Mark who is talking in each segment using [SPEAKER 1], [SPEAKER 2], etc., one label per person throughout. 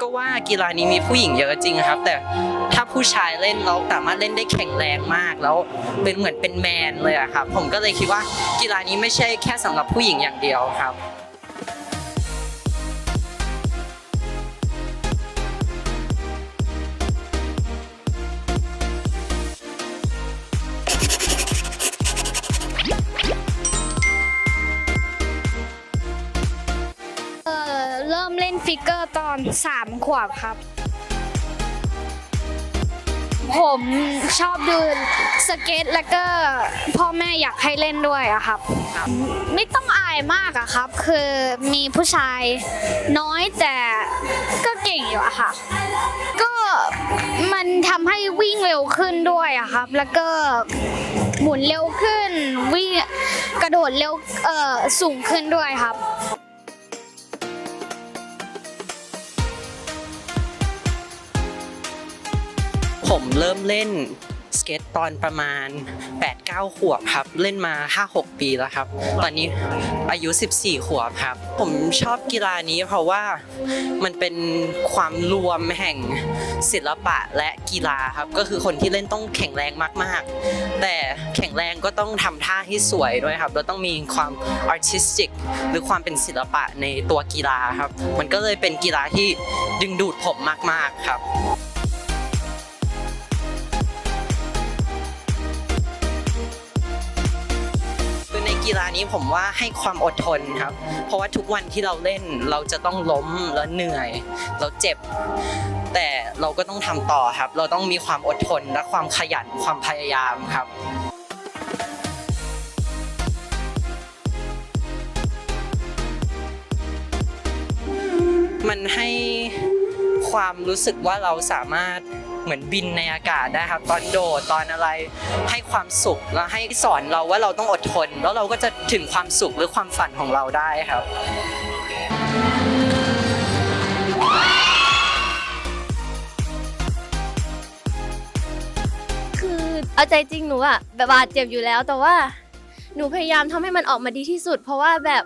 [SPEAKER 1] ก็ว่ากีฬานี้มีผู้หญิงเยอะจริงครับ แต่ถ้าผู้ชายเล่นเราสามารถเล่นได้แข็งแรงมาก แล้วเป็นเหมือนเป็นแมนเลยอะครับผมก็เลยคิดว่ากีฬานี้ไม่ใช่แค่สำหรับผู้หญิงอย่างเดียวครับ
[SPEAKER 2] ฟิกเกอร์ตอน 3 ขวบครับ ผมชอบดูสเก็ตแล้วก็พ่อแม่อยากให้เล่นด้วยอะครับ ไม่ต้องอายมากอะครับ คือมีผู้ชายน้อยแต่ก็เก่งอยู่อะค่ะ ก็มันทำให้วิ่งเร็วขึ้นด้วยอะครับ แล้วก็หมุนเร็วขึ้นวิ่งกระโดดเร็วเออสูงขึ้นด้วยครับ
[SPEAKER 1] ผมเริ่มเล่นสเก็ตตอนประมาณ 8-9 ขวบครับ เล่นมา 5-6 ปีแล้วครับ ตอนนี้อายุ 14 ขวบครับ ผมชอบกีฬานี้เพราะว่ามันเป็นความรวมแห่งศิลปะและกีฬาครับ ก็คือคนที่เล่นต้องแข็งแรงมาก ๆ แต่แข็งแรงก็ต้องทำท่าที่สวยด้วยครับ แล้วต้องมีความ artistic หรือความเป็นศิลปะในตัวกีฬาครับ มันก็เลยเป็นกีฬาที่ดึงดูดผมมาก ๆ ครับานี้ผมว่าให้ความอดทนครับ เพราะว่าทุกวันที่เราเล่นเราจะต้องล้มแล้วเหนื่อย เราเจ็บ แต่เราก็ต้องทำต่อครับ เราต้องมีความอดทนและความขยันความพยายามครับมันให้ความรู้สึกว่าเราสามารถ เหมือนบินในอากาศได้ครับ ตอนโดดตอนอะไรให้ความสุขแล้วให้สอนเราว่าเราต้องอดทน แล้วเราก็จะถึงความสุขหรือความฝันของเราได้ครับ
[SPEAKER 3] คือเอาใจจริงหนูอะแบบบาดเจ็บอยู่แล้วแต่ว่าหนูพยายามทำให้มันออกมาดีที่สุด เพราะว่าแบบ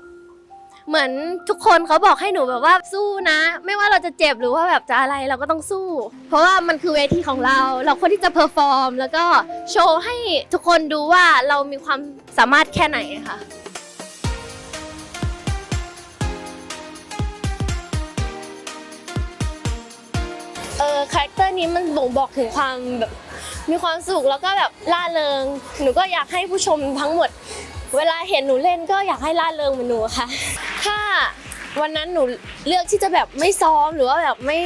[SPEAKER 3] เหมือนทุกคนเขาบอกให้หนูแบบว่าสู้นะ ไม่ว่าเราจะเจ็บหรือว่าแบบจะอะไรเราก็ต้องสู้ เพราะว่ามันคือเวทีของเรา เราควรที่จะเพอร์ฟอร์มแล้วก็โชว์ให้ทุกคนดูว่าเรามีความสามารถแค่ไหนค่ะเออคาแรคเตอร์นี้มันบ่งบอกถึงความแบบมีความสุขแล้วก็แบบล่าเริง หนูก็อยากให้ผู้ชมทั้งหมด เวลาเห็นหนูเล่นก็อยากให้ล่าเริงเหมือนหนูค่ะ ถ้าวันนั้นหนูเลือกที่จะแบบไม่ซ้อมหรือว่าแบบไม่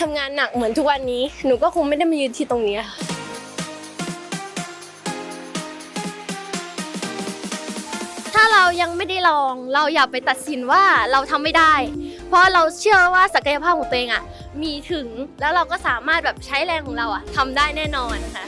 [SPEAKER 3] ทำงานหนักเหมือนทุกวันนี้ หนูก็คงไม่ได้มายืนที่ตรงนี้ค่ะ ถ้าเรายังไม่ได้ลองเราอย่าไปตัดสินว่าเราทำไม่ได้ เพราะเราเชื่อว่าศักยภาพของตัวเองอะมีถึงแล้วเราก็สามารถแบบใช้แรงของเราอะทำได้แน่นอนค่ะ